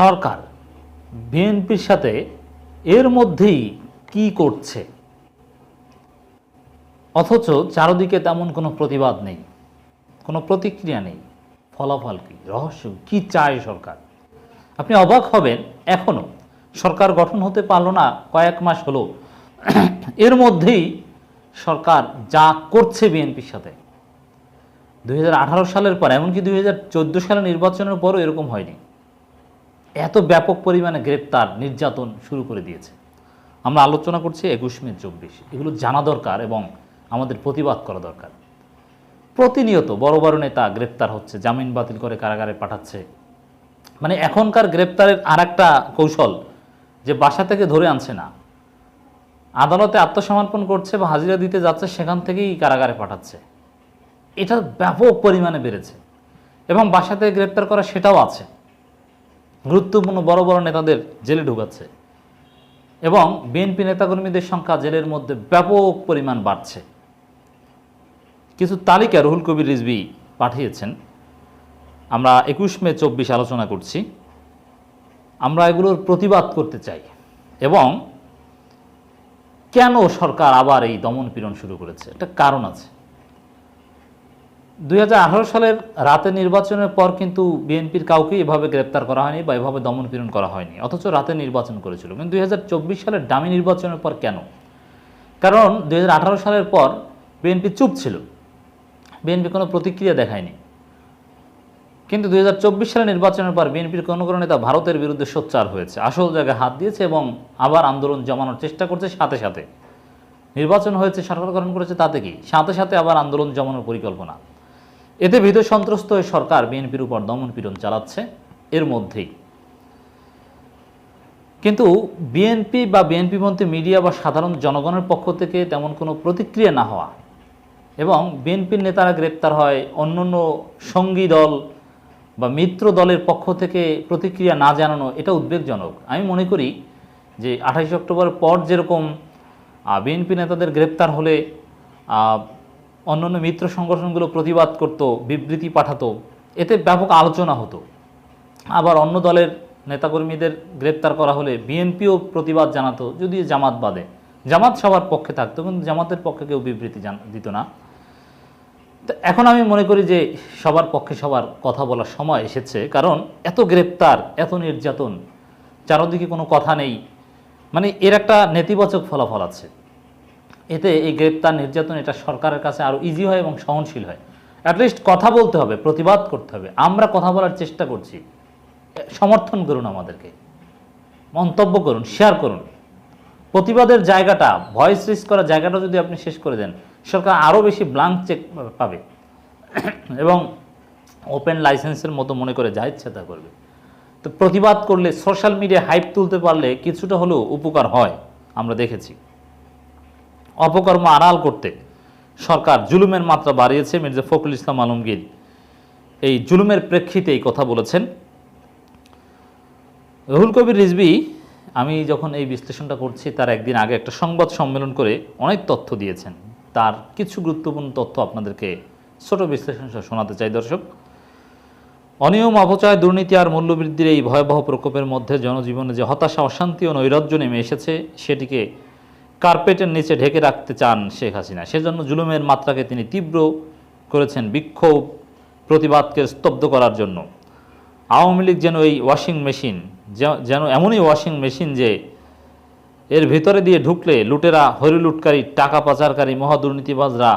সরকার বিএনপির সাথে এর মধ্যেই কি করছে? অথচ চারদিকে তেমন কোনো প্রতিবাদ নেই, কোনো প্রতিক্রিয়া নেই, ফলাফল কি, রহস্য কি চায় সরকার? আপনি অবাক হবেন, এখনও সরকার গঠন হতে পারল না কয়েক মাস হলো। এর মধ্যেই সরকার যা করছে বিএনপির সাথে। দুই হাজার আঠারো সালের পর, এমনকি দুই হাজার চোদ্দ সালের নির্বাচনের পরও এরকম হয়নি। এত ব্যাপক পরিমাণে গ্রেপ্তার, নির্যাতন শুরু করে দিয়েছে। আমরা আলোচনা করছি একুশ মে চব্বিশ। এগুলো জানা দরকার এবং আমাদের প্রতিবাদ করা দরকার। প্রতিনিয়ত বড় বড় নেতা গ্রেপ্তার হচ্ছে, জামিন বাতিল করে কারাগারে পাঠাচ্ছে। মানে এখনকার গ্রেপ্তারের আর একটা কৌশল যে বাসা থেকে ধরে আনছে না। আদালতে আত্মসমর্পণ করছে বা হাজিরা দিতে যাচ্ছে, সেখান থেকেই কারাগারে পাঠাচ্ছে। এটা ব্যাপক পরিমাণে বেড়েছে এবং বাসা থেকে গ্রেপ্তার করা সেটাও আছে। গুরুত্বপূর্ণ বড় বড় নেতাদের জেলে ঢুকাচ্ছে এবং বিএনপি নেতাকর্মীদের সংখ্যা জেলের মধ্যে ব্যাপক পরিমাণ বাড়ছে। কিছু তালিকা রুহুল কবির রিজবি পাঠিয়েছেন। আমরা একুশ মে চব্বিশ আলোচনা করছি। আমরা এগুলোর প্রতিবাদ করতে চাই এবং কেন সরকার আবার এই দমন পীড়ন শুরু করেছে? একটা কারণ আছে। দুই হাজার আঠারো সালের রাতে নির্বাচনের পর কিন্তু বিএনপির কাউকে এভাবে গ্রেপ্তার করা হয়নি বা এভাবে দমন পীড়ন করা হয়নি, অথচ রাতে নির্বাচন করেছিল। কিন্তু দুই হাজার চব্বিশ সালের ডামি নির্বাচনের পর কেন? কারণ দুই হাজার আঠারো সালের পর বিএনপি চুপ ছিল। বিএনপি কোনো প্রতিক্রিয়া দেখায়নি। কিন্তু দুই হাজার চব্বিশ সালের নির্বাচনের পর বিএনপির কোনো কোনো নেতা ভারতের বিরুদ্ধে সোচ্চার হয়েছে, আসল জায়গায় হাত দিয়েছে এবং আবার আন্দোলন জমানোর চেষ্টা করছে সাথে সাথে। নির্বাচন হয়েছে, সরকার গঠন করেছে তাতে কি? সাথে সাথে আবার আন্দোলন জমানোর পরিকল্পনা। এতে ভীত সন্ত্রস্ত হয়ে সরকার বিএনপির উপর দমন পীড়ন চালাচ্ছে। এর মধ্যেই। কিন্তু বিএনপি বা বিএনপি বিএনপিপন্থী মিডিয়া বা সাধারণ জনগণের পক্ষ থেকে তেমন কোনো প্রতিক্রিয়া না হওয়া এবং বিএনপির নেতারা গ্রেপ্তার হয় অন্য অন্য সঙ্গী দল বা মিত্র দলের পক্ষ থেকে প্রতিক্রিয়া না জানানো, এটা উদ্বেগজনক। আমি মনে করি যে আঠাশে অক্টোবরের পর যেরকম বিএনপি নেতাদের গ্রেপ্তার হলে অন্যান্য মিত্র সংগঠনগুলো প্রতিবাদ করত, বিবৃতি পাঠাতো, এতে ব্যাপক আলোচনা হতো। আবার অন্য দলের নেতাকর্মীদের গ্রেপ্তার করা হলে বিএনপিও প্রতিবাদ জানাতো, যদিও জামাত বাদে। জামাত সবার পক্ষে থাকতো, কিন্তু জামাতের পক্ষে কেউ বিবৃতি দিত না। তো এখন আমি মনে করি যে সবার পক্ষে সবার কথা বলার সময় এসেছে, কারণ এত গ্রেপ্তার, এত নির্যাতন, চারদিকে কোনো কথা নেই। মানে এর একটা নেতিবাচক ফলাফল আছে। এতে এই গ্রেপ্তার নির্যাতন এটা সরকারের কাছে আরও ইজি হয় এবং সহনশীল হয়। অ্যাটলিস্ট কথা বলতে হবে, প্রতিবাদ করতে হবে। আমরা কথা বলার চেষ্টা করছি। সমর্থন করুন আমাদেরকে। মন্তব্য করুন শেয়ার করুন। প্রতিবাদের জায়গাটা ভয়েস রিস করার জায়গাটা যদি আপনি শেষ করে দেন, সরকার আরও বেশি ব্লাঙ্ক চেক পাবে। এবং ওপেন লাইসেন্সের মতো মনে করে যা ইচ্ছা তা করবে। তো প্রতিবাদ করলে সোশ্যাল মিডিয়া হাইপ তুলতে পারলে কিছুটা হলেও উপকার হয়, আমরা দেখেছি। অপকর্ম আড়াল করতে সরকার জুলুমের মাত্রা বাড়িয়েছে মির্জা ফখরুল ইসলাম আলমগীর। এই জুলুমের প্রেক্ষিতে এই কথা বলেছেন। রহুল কবির রিজবি আমি যখন এই বিশ্লেষণটা করছি, তার একদিন আগে একটা সংবাদ সম্মেলন করে অনেক তথ্য দিয়েছেন। তার কিছু গুরুত্বপূর্ণ তথ্য আপনাদেরকে ছোট বিশ্লেষণ শোনাতে চাই, দর্শক। অনিয়ম, অপচয়, দুর্নীতি আর মূল্যবৃদ্ধির এই ভয়াবহ প্রকোপের মধ্যে জনজীবনে যে হতাশা, অশান্তি ও নৈরাজ্য নেমে এসেছে, সেটিকে কার্পেটের নিচে ঢেকে রাখতে চান শেখ হাসিনা। সেজন্য জুলুমের মাত্রাকে তিনি তীব্র করেছেন বিক্ষোভ, প্রতিবাদকে স্তব্ধ করার জন্য। আওয়ামী লীগ যেন এই ওয়াশিং মেশিন যেন এমনই ওয়াশিং মেশিন যে এর ভিতরে দিয়ে ঢুকলে লুটেরা হরিলুটকারী টাকা পাচারকারী মহাদুর্নীতিবাজরা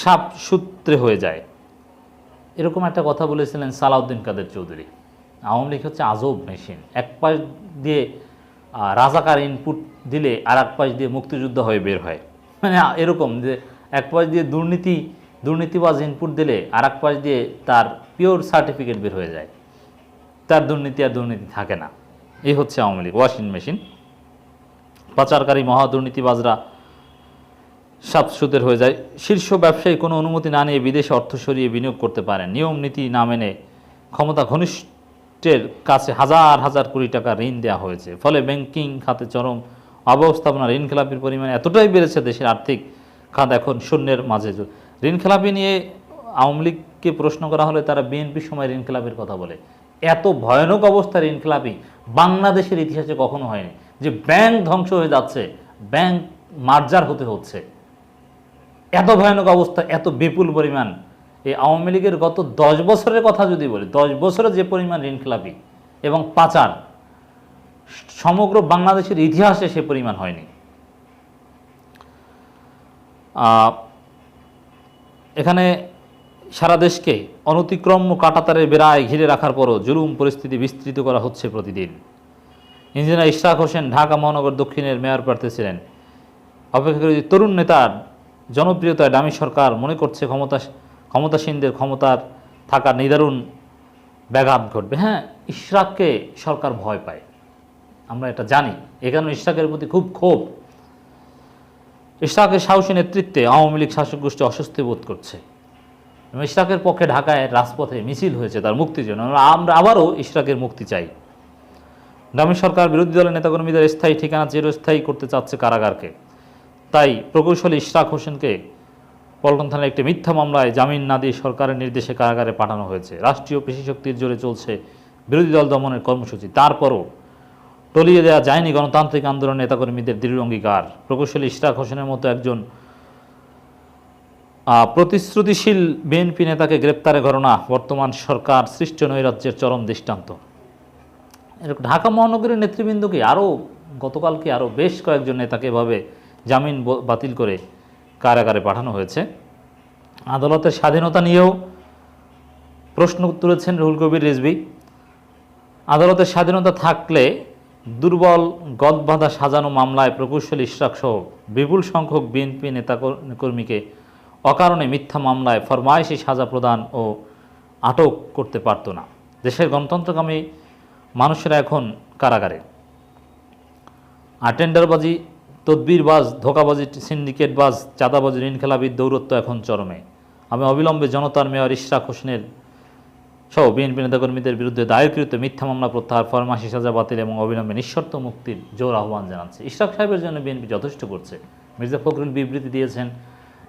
সাপ সূত্রে হয়ে যায়। এরকম একটা কথা বলেছিলেন সালাউদ্দিন কাদের চৌধুরী। আওয়ামী লীগ হচ্ছে আজব মেশিন। এক পাশ দিয়ে রাজাকার ইনপুট দিলে আর এক পাশ দিয়ে মুক্তিযুদ্ধ হয়ে বের হয়। মানে এরকম যে এক পাশ দিয়ে দুর্নীতি, দুর্নীতিবাজ ইনপুট দিলে আর এক পাশ দিয়ে তার পিওর সার্টিফিকেট বের হয়ে যায়। তার দুর্নীতি আর দুর্নীতি থাকে না। এই হচ্ছে আওয়ামী লীগ ওয়াশিং মেশিন পাচারকারী মহা দুর্নীতিবাজরা সাপ সুদের হয়ে যায়। শীর্ষ ব্যবসায়ী কোনো অনুমতি না নিয়ে বিদেশে অর্থ সরিয়ে বিনিয়োগ করতে পারেন। নিয়ম, নীতি না মেনে ক্ষমতা ঘনিষ্ঠের কাছে হাজার হাজার কোটি টাকা ঋণ দেওয়া হয়েছে। ফলে ব্যাংকিং খাতে চরম অব্যবস্থাপনা ঋণ খেলাপির পরিমাণ এতটাই বেড়েছে দেশের আর্থিক খাত এখন শূন্যের মাঝে। ঋণ খেলাপি নিয়ে আওয়ামী লীগকে প্রশ্ন করা হলে তারা বিএনপির সময় ঋণ খেলাপির কথা বলে। এত ভয়ানক অবস্থার ইনকলাবি বাংলাদেশের ইতিহাসে কখনো হয়নি। যে ব্যাংক ধ্বংস হয়ে যাচ্ছে, ব্যাংক মার্জার হতে হচ্ছে। এত ভয়ানক অবস্থা, এত বিপুল পরিমাণ এই আওয়ামী লীগের গত দশ বছরের কথা যদি বলি, দশ বছরে যে পরিমাণ ঋণখেলাপি এবং পাচার সমগ্র বাংলাদেশের ইতিহাসে সে পরিমাণ হয়নি। এখানে সারা দেশকে অনতিক্রম্য কাটাতারের বেড়ায় ঘিরে রাখার পরও জুলুম পরিস্থিতি বিস্তৃত করা হচ্ছে প্রতিদিন। ইঞ্জিনিয়ার ইশরাক হোসেন ঢাকা মহানগর দক্ষিণের মেয়র প্রার্থী ছিলেন। অপেক্ষাকৃত তরুণ নেতার জনপ্রিয়তায় দামি সরকার মনে করছে ক্ষমতা ক্ষমতাসীনদের ক্ষমতার থাকার নিদারুণ ব্যাঘাত ঘটবে। হ্যাঁ ইশরাককে সরকার ভয় পায়। আমরা এটা জানি। এ কারণে ইশরাকের প্রতি খুব ক্ষোভ। ইশরাকের সাহসী নেতৃত্বে আওয়ামী লীগ শাসক গোষ্ঠী অস্বস্তি বোধ করছে। ইশরাকের পক্ষে ঢাকায় রাজপথে মিছিল হয়েছে তার মুক্তির জন্য। আমরা আবারও ইশরাকের মুক্তি চাই। দামি সরকার, বিরোধী দলের নেতাকর্মীদের স্থায়ী ঠিকানা চিরস্থায়ী করতে চাচ্ছে কারাগারকে। তাই প্রকৌশলী ইশরাক হোসেনকে পল্টন থানার একটি মিথ্যা মামলায় জামিন না দিয়ে সরকারের নির্দেশে কারাগারে পাঠানো হয়েছে। রাষ্ট্রীয় পেশি শক্তির জোরে চলছে বিরোধী দল দমনের কর্মসূচি। তারপরও টলিয়ে দেওয়া যায়নি গণতান্ত্রিক আন্দোলনের নেতাকর্মীদের দৃঢ় অঙ্গীকার। প্রকৌশলী ইশরাক হোসেনের মতো একজন প্রতিশ্রুতিশীল বিএনপি নেতাকে গ্রেপ্তারের ঘটনা বর্তমান সরকার সৃষ্ট নৈরাজ্যের চরম দৃষ্টান্ত। ঢাকা মহানগরীর নেতৃবৃন্দকে আরও গতকালকে আরও বেশ কয়েকজন নেতাকে এভাবে জামিন বাতিল করে কারাগারে পাঠানো হয়েছে। আদালতের স্বাধীনতা নিয়েও প্রশ্ন তুলেছেন রুহুল কবির রিজভি। আদালতের স্বাধীনতা থাকলে দুর্বল, গদবাধা, সাজানো মামলায় প্রকৌশলী ইশরাক সহ বিপুল সংখ্যক বিএনপি নেতাকর্মীকে অকারণে মিথ্যা মামলায় ফরমায়েশি সাজা প্রদান ও আটক করতে পারত না। দেশের গণতন্ত্রকামী মানুষেরা এখন কারাগারে। আর টেন্ডারবাজি তদবিরবাজ, ধোকাবাজি, সিন্ডিকেটবাজ, চাঁদাবাজি ঋণ খেলাবির দৌরত্ব এখন চরমে। আমি অবিলম্বে জনতার মেয়র ইশরাক হোসেনের সহ বিএনপি নেতাকর্মীদের বিরুদ্ধে দায়েরকৃত মিথ্যা মামলা প্রত্যাহার ফরমাসি সাজা বাতিল এবং অবিলম্বে নিঃশর্ত মুক্তির জোর আহ্বান জানাচ্ছে। ইশরাক সাহেবের জন্য বিএনপি যথেষ্ট করছে। মির্জা ফখরুল বিবৃতি দিয়েছেন।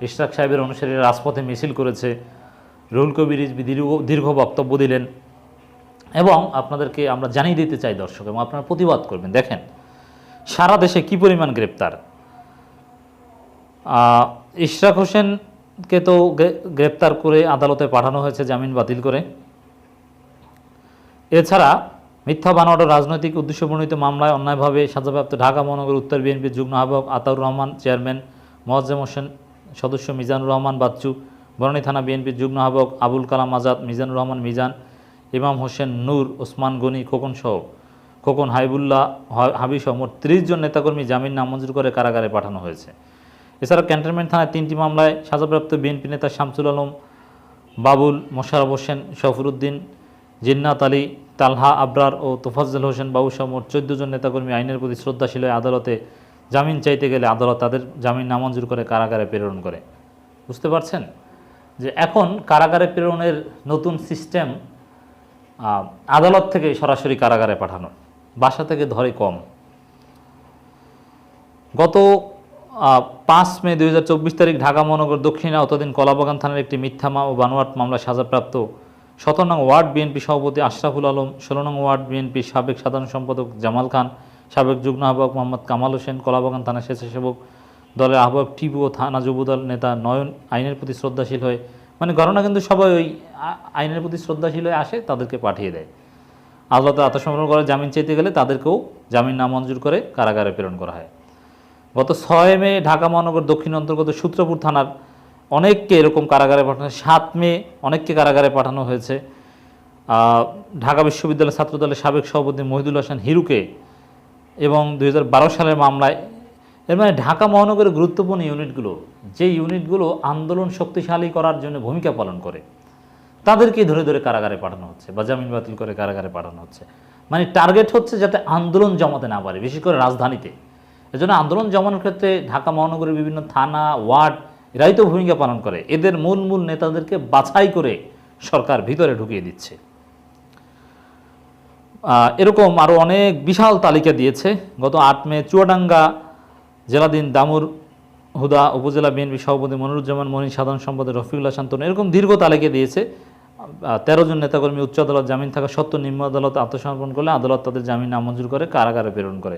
ইশরাক সাহেবের অনুসারীরা রাজপথে মিছিল করেছে। রুহুল কবির দীর্ঘ দীর্ঘ বক্তব্য দিলেন। এবং আপনাদেরকে আমরা জানিয়ে দিতে চাই দর্শক, এবং আপনারা প্রতিবাদ করবেন। দেখেন সারা দেশে কি পরিমাণ গ্রেপ্তার? ইশরাক হোসেনকে তো গ্রেপ্তার করে আদালতে পাঠানো হয়েছে জামিন বাতিল করে। এছাড়া মিথ্যা বানোয়াট রাজনৈতিক উদ্দেশ্য প্রণীত মামলায় অন্যায়ভাবে সাজাপ্রাপ্ত ঢাকা মহানগর উত্তর বিএনপির যুগ্ম আহ্বায়ক আতাউর রহমান, চেয়ারম্যান মোয়াজ্জেম হোসেন, সদস্য মিজানুর রহমান বাচ্চু, বরণী থানা বিএনপির যুগ্ম আহ্বায়ক আবুল কালাম আজাদ, মিজানুর রহমান মিজান, ইমাম হোসেন নূর, ওসমান গনি খোকন সহ খোকন হাইবুল্লাহ হাবিসহ মোট ত্রিশ জন নেতাকর্মী জামিন নামঞ্জুর করে কারাগারে পাঠানো হয়েছে। এছাড়া ক্যান্টনমেন্ট থানায় তিনটি মামলায় সাজাপ্রাপ্ত বিএনপি নেতা শামসুল আলম, বাবুল মোশারফ হোসেন শফরুদ্দিন জিন্নাত আলী, তালহা আবরার ও তোফাজ্জল হোসেন বাবুসহ মোট চোদ্দ জন নেতাকর্মী আইনের প্রতি শ্রদ্ধাশীল আদালতে জামিন চাইতে গেলে আদালত তাদের জামিন নামঞ্জুর করে কারাগারে প্রেরণ করে। বুঝতে পারছেন? যে এখন কারাগারে প্রেরণের নতুন সিস্টেম আদালত থেকে সরাসরি কারাগারে পাঠানো। বাসা থেকে ধরে কম। গত পাঁচ মে দু হাজার চব্বিশ তারিখ ঢাকা মহানগর দক্ষিণে অতদিন কলাবাগান থানার একটি মিথ্যা ও বানোয়াট মামলা সাজাপ্রাপ্ত সতেরো নং ওয়ার্ড বিএনপি সভাপতি আশরাফুল আলম, ষোলো নং ওয়ার্ড বিএনপি সাবেক সাধারণ সম্পাদক জামাল খান, সাবেক যুগ্ম আহ্বায়ক মোহাম্মদ কামাল হোসেন, কলাবাগান থানা স্বেচ্ছাসেবক দলের আহ্বায়ক টিপু ও থানা যুবদল নেতা নয়ন আইনের প্রতি শ্রদ্ধাশীল হয়ে মানে ঘটনা কিন্তু সবাই ওই আইনের প্রতি শ্রদ্ধাশীল হয়ে আসে, তাদেরকে পাঠিয়ে দেয়। আদালতে আত্মসমর্পণ করে জামিন চাইতে গেলে তাদেরকেও জামিন নামঞ্জুর করে কারাগারে প্রেরণ করা হয়। গত ছয় মে ঢাকা মহানগর দক্ষিণ অন্তর্গত সূত্রপুর থানার অনেককে এরকম কারাগারে পাঠানো সাত মে অনেককে কারাগারে পাঠানো হয়েছে। ঢাকা বিশ্ববিদ্যালয় ছাত্রদলের সাবেক সভাপতি মহিদুল হাসান হিরুকে এবং দু হাজার বারো সালের মামলায় এর মানে ঢাকা মহানগরের গুরুত্বপূর্ণ ইউনিটগুলো যে ইউনিটগুলো আন্দোলন শক্তিশালী করার জন্য ভূমিকা পালন করে। তাদেরকে ধরে ধরে কারাগারে পাঠানো হচ্ছে বা জামিন বাতিল করে কারাগারে পাঠানো হচ্ছে। মানে টার্গেট হচ্ছে যাতে আন্দোলন জমাতে না পারে, বিশেষ করে রাজধানীতে। এজন্য আন্দোলন জমানোর ক্ষেত্রে ঢাকা মহানগরের বিভিন্ন থানা, ওয়ার্ড, এরাই তো ভূমিকা পালন করে। এদের মূল মূল নেতাদেরকে বাছাই করে সরকার ভিতরে ঢুকিয়ে দিচ্ছে। এরকম আরও অনেক বিশাল তালিকা দিয়েছে। গত আট মে চুয়াডাঙ্গা জেলাধীন দামুর হুদা উপজেলা বিএনপি সভাপতি মনিরুজ্জামান মনির সাধারণ সম্পাদক রফিকুল্লাহ শান্তন এরকম দীর্ঘ তালিকা দিয়েছে। তেরো জন নেতাকর্মী উচ্চ আদালত জামিন থাকা সত্ত্বেও নিম্ন আদালত আত্মসমর্পণ করলে আদালত তাদের জামিন নামঞ্জুর করে কারাগারে প্রেরণ করে।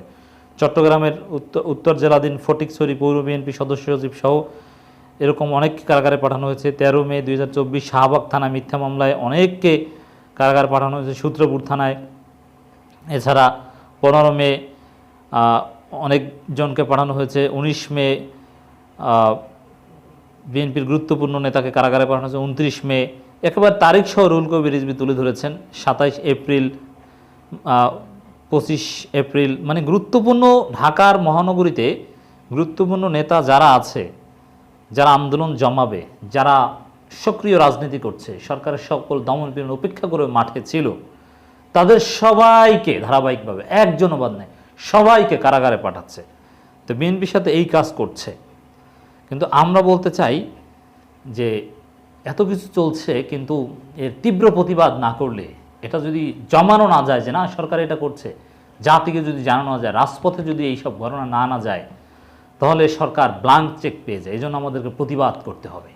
চট্টগ্রামের উত্তর উত্তর জেলাধীন ফটিকছড়ি পৌর বিএনপি সদস্য সচিব সহ এরকম অনেক কারাগারে পাঠানো হয়েছে। তেরো মে দুই হাজার চব্বিশ শাহবাগ থানা মিথ্যা মামলায় অনেককে কারাগারে পাঠানো হয়েছে। সূত্রপুর থানায়। এছাড়া পনেরো মে অনেকজনকে পাঠানো হয়েছে। উনিশ মে বিএনপির গুরুত্বপূর্ণ নেতাকে কারাগারে পাঠানো হয়েছে। উনত্রিশ মে একেবারে তারিখ সহ রুল কবি রিজভি তুলে ধরেছেন সাতাইশ এপ্রিল পঁচিশ এপ্রিল। মানে গুরুত্বপূর্ণ ঢাকার মহানগরীতে গুরুত্বপূর্ণ নেতা যারা আছে, যারা আন্দোলন জমাবে, যারা সক্রিয় রাজনীতি করছে, সরকারের সকল দমন পীড়ন উপেক্ষা করে মাঠে ছিল, তাদের সবাইকে ধারাবাহিকভাবে, একজনও বাদ নেই, সবাইকে কারাগারে পাঠাচ্ছে। তো বিএনপির সাথে এই কাজ করছে। কিন্তু আমরা বলতে চাই যে এত কিছু চলছে, কিন্তু এর তীব্র প্রতিবাদ না করলে, এটা যদি জমানো না যায় যে না, সরকার এটা করছে, জাতিকে যদি জানানো না যায়, রাজপথে যদি এইসব ঘটনা না আনা যায়, তাহলে সরকার ব্লাঙ্ক চেক পেয়ে যায়। এই জন্য আমাদেরকে প্রতিবাদ করতে হবে।